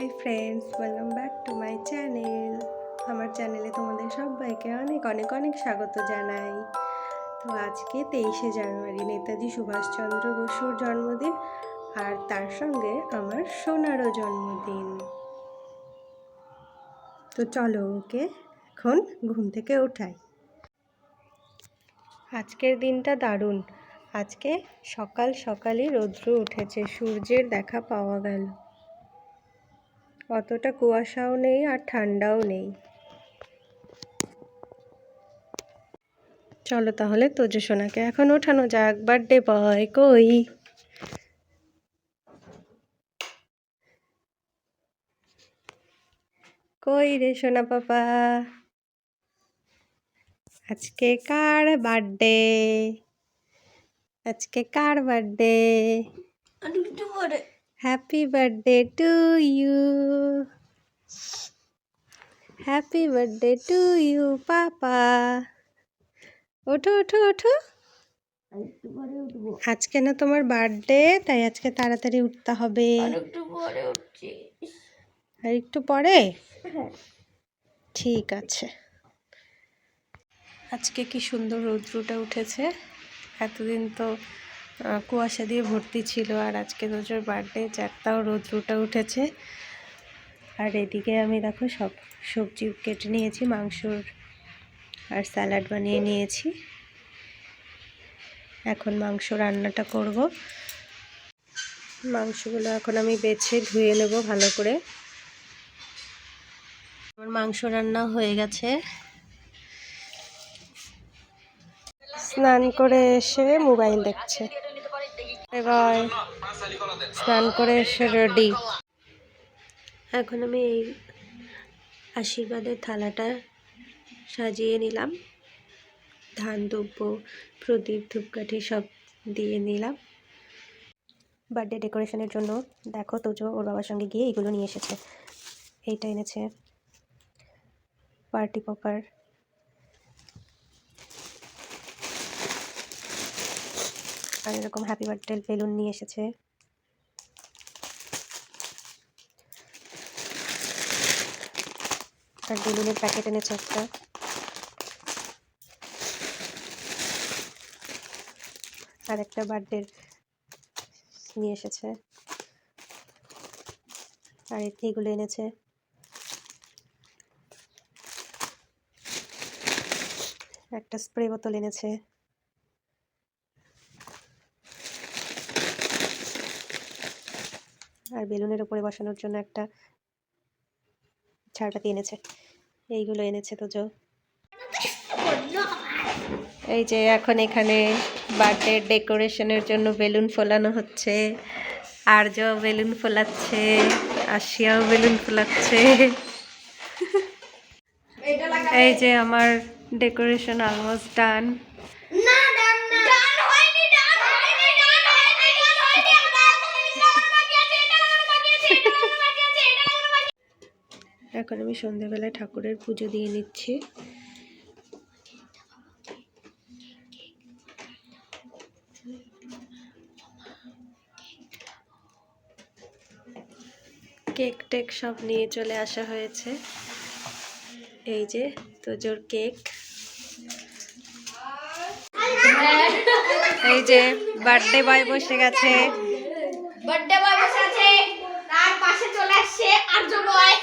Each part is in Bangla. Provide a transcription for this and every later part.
Hi friends welcome back to my channel আমার চ্যানেলে তোমাদের সবাইকে অনেক অনেক অনেক স্বাগত জানাই। তো আজকে তেইশে জানুয়ারি, নেতাজি সুভাষচন্দ্র বসুর জন্মদিন আর তার সঙ্গে আমার সোনারও জন্মদিন। তো চলো ওকে এখন ঘুম থেকে ওঠাই আজকের দিনটা দারুণ। আজকে সকাল সকালই রৌদ্র উঠেছে, সূর্যের দেখা পাওয়া গেল। অতটা কুয়াশাও নেই আর ঠান্ডাও নেই। চলো তাহলে তোজো সোনাকে এখন ওঠানো যাক। বার্থডে বয় কই? কই রে সোনা পাপা? আজকে কার বার্থডে? আজকে কার birthday? Happy birthday to you happy birthday to you পাপা ওঠো ওঠো ওঠো। আজকে না তোমার বার্থডে তাই আজকে তাড়াতাড়ি উঠতে হবে। আর একটু পরে? ঠিক আছে। আজকে কি সুন্দর রৌদ্রটা উঠেছে। এতদিন তো কুয়াশা দিয়ে ভর্তি ছিল আর আজকে রোজোর বার্থডে চারটাও রৌদ্রটা উঠেছে। আর এদিকে আমি দেখো সব সবজি কেটে নিয়েছি, মাংসর আর স্যালাড বানিয়ে নিয়েছি। এখন মাংস রান্নাটা করব। মাংসগুলো এখন আমি বেছে ধুয়ে নেব ভালো করে। আমার মাংস রান্না হয়ে গেছে। স্নান করে এসে মোবাইল দেখছে। এবার স্নান করে এসে রেডি এখন আমি এই আশীর্বাদের থালাটা সাজিয়ে নিলাম। ধান দুব্য প্রদীপ, ধূপকাঠি সব দিয়ে নিলাম। বার্থডে ডেকোরেশনের জন্য দেখো তোজো ওর বাবার সঙ্গে গিয়ে এগুলো নিয়ে এসেছে। এইটা এনেছে। পার্টি পপার আর এরকম হ্যাপি বার্থডে বেলুন নিয়ে এসেছে। আর বেলুনের প্যাকেট এনেছে একটা। আর একটা বার্থডে নিয়ে এসেছে। আর এইগুলো এনেছে। একটা স্প্রে বোতল এনেছে। আর বেলুনের উপরে বসানোর জন্য একটা ঝাড়বাতি এনেছে। এইগুলো এনেছে তো জো। এই যে এখন এখানে বার্থডে ডেকোরেশনের জন্য বেলুন ফোলানো হচ্ছে। আর্য বেলুন ফোলাচ্ছে আশিয়াও বেলুন ফোলাচ্ছে। এই যে আমার ডেকোরেশন অলমোস্ট ডান হয়নি ডান হয়নি ডান হয়নি ডান হয়নি ডান হয়নি ডান বাকি আছে এটা লাগানো বাকি আছে এটা লাগানো বাকি আছে এটা লাগানো বাকি এখন আমি সন্ধেবেলায় ঠাকুরের পুজো দিয়ে নিচ্ছি। কেক টেক সব নিয়ে চলে আসা হয়েছে। এই যে তোজোর কেক। এই যে বার্থডে বয় বসে গেছে। বার্থডে বয় বসে আছে, তার পাশে চলে আসছে আর্য বয়।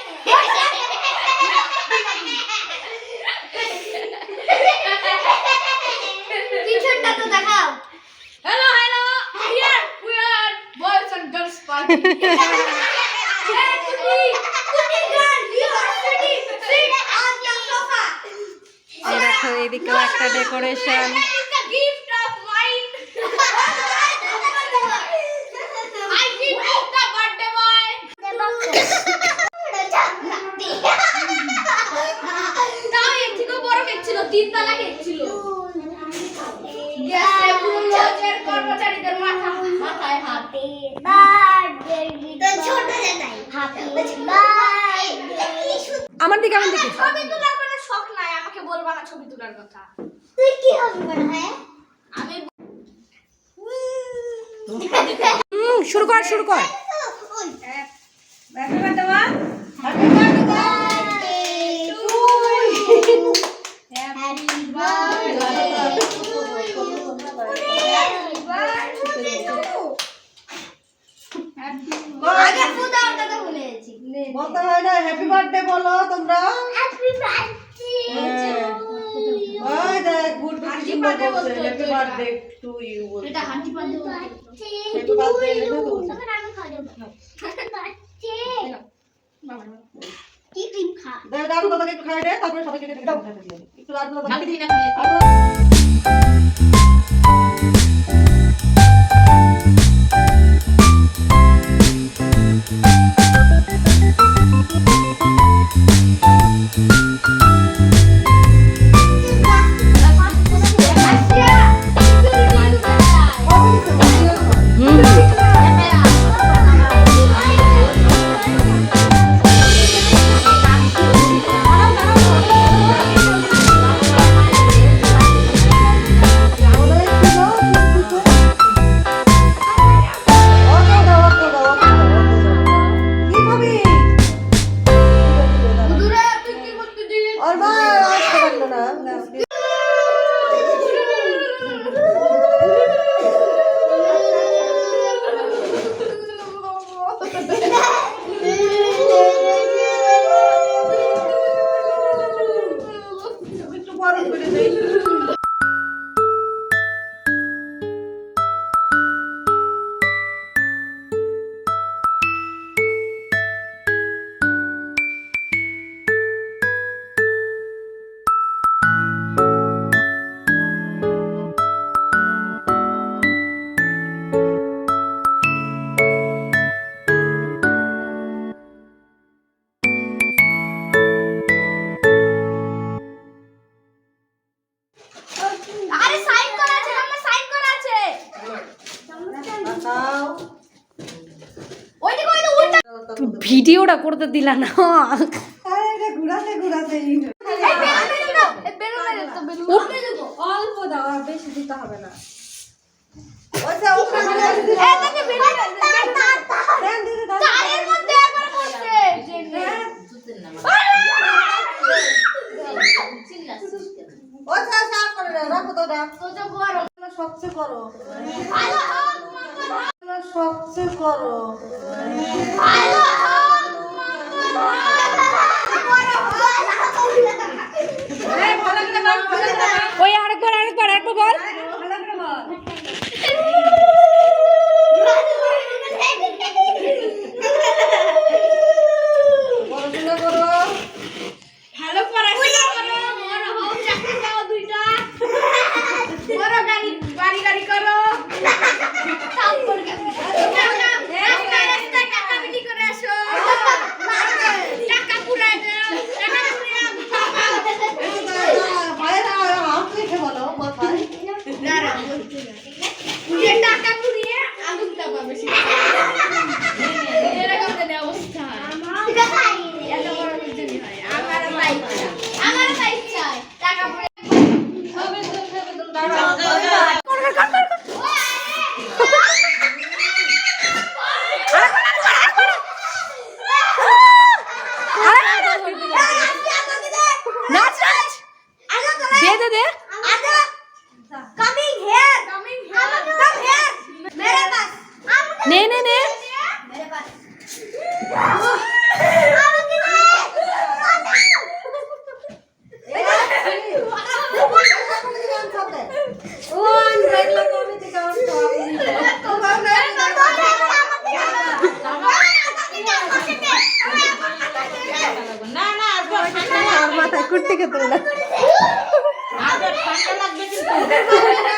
হাত। আমার দিকে আমার দিকে ছবি তোলার কোনো শখ নাই আমাকে বলবা না ছবি তোলার কথা। তুই কি হবে আমি হুম শুরু কর শুরু কর। ওই আগে ফুল দেওয়ার কথা ভুলে গেছি বলতে হয় না হ্যাপি বার্থডে বলো তোমরা। Happy birthday কি সুন্দর বলছে। হ্যাপি বার্থডে টু ইউ এটা হাঁটি পাতে হ্যাপি বার্থডে লিখে তো তখন আমি খাওয়া দেবো কি ক্রিম খা? দাদা দাদু দাদাকে একটু খাই দে তারপরে সবাইকে কেটে কেটে একটু দাদু দাদাকে দিই না কি তো বেলুন দেবো অল্প দাও বেশি দিতে হবে না। সবচেয়ে ওখানে এই দেখে বেলুন দেন দিদি দাও চায়ের মধ্যে একবার করছে ওইটা সাফ করে দাও রাখো তো দাও তো তো বড় সবচেয়ে করো ভালো সবচেয়ে করো ভালো ওই আরেকবার আরেকবার আরেকবার বল। ভালো পড়াশোনা করো বড় হও চাকরি পাও দুইটা। নে নে নে मेरे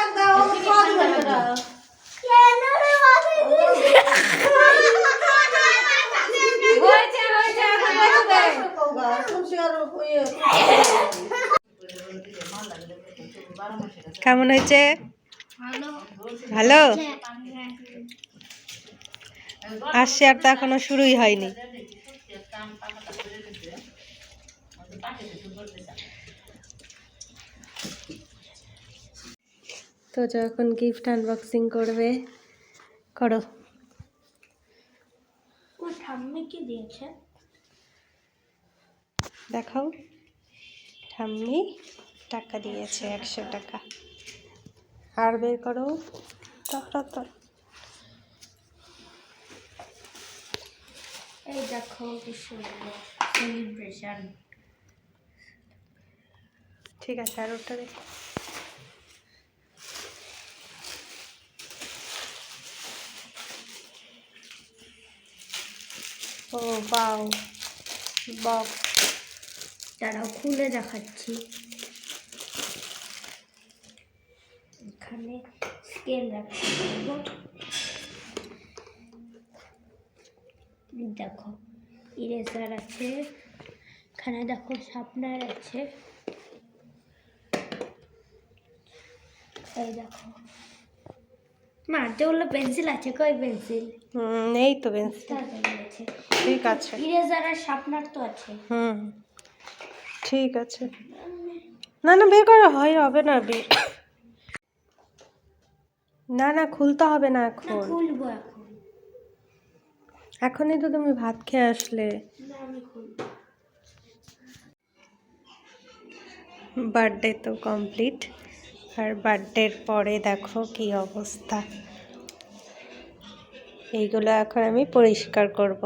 কেমন হয়েছে? ভালো। আসছে আর তো এখনও শুরুই হয়নি। তো যখন গিফট আনবক্সিং করবে। করো। ঠাম্মি কি দিয়েছে? দেখাও। ঠাম্মি। টাকা দিয়েছে একশো টাকা। আর বের করো। তখন তো এই দেখো কি সুন্দর সেলিব্রেশন ঠিক আছে আর ওটা দে ও বাও। বক্স তারাও খুলে দেখাচ্ছি। এখানে স্কেল রাখতে পারব দেখো ইরেজার আছে এখানে দেখো শার্পনার আছে। এই দেখো। মারতে হলো পেন্সিল আছে কই পেন্সিল হুম নেই তো পেন্সিল আছে ঠিক আছে। ইরেজার আর শার্পনার তো আছে। হুম ঠিক আছে। না না বের করা হয় হবে না বের। না না খুলতে হবে না এখন। খুলবো এখন। এখনই তো তুমি ভাত খেয়ে আসলে। বার্থডে তো কমপ্লিট আর বার্থডের পরে দেখো কি অবস্থা। এইগুলো এখন আমি পরিষ্কার করব।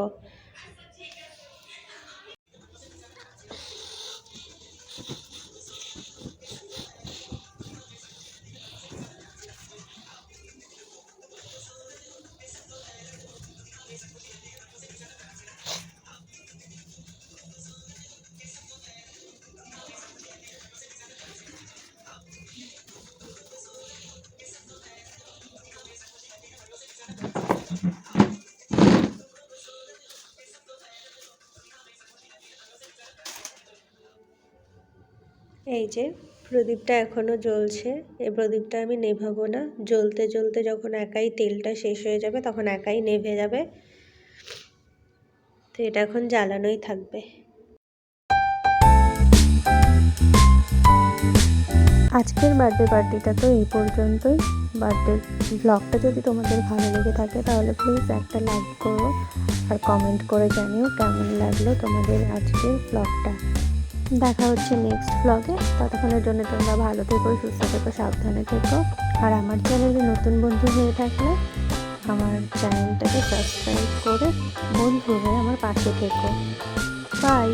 এই যে প্রদীপটা এখনও জ্বলছে। এই প্রদীপটা আমি নেভাবো না। জ্বলতে জ্বলতে যখন একাই তেলটা শেষ হয়ে যাবে, তখন একাই নেভে যাবে। তো এটা এখন জ্বালানোই থাকবে। আজকের বার্থডে পার্টিটা তো এই পর্যন্তই। বার্থডে ব্লগটা যদি তোমাদের ভালো লেগে থাকে, তাহলে প্লিজ একটা লাইক করো। আর কমেন্ট করে জানিও কেমন লাগল তোমাদের আজকের ব্লগটা দেখা হচ্ছে নেক্সট ব্লগে ততক্ষণের জন্য তোমরা ভালো থেকো, সুস্থ থেকো, সাবধানে থেকো। আর আমার চ্যানেলে নতুন বন্ধু হয়ে থাকলে আমার চ্যানেলটাকে সাবস্ক্রাইব করে বন্ধু হয়ে আমার পাশে থেকো। বাই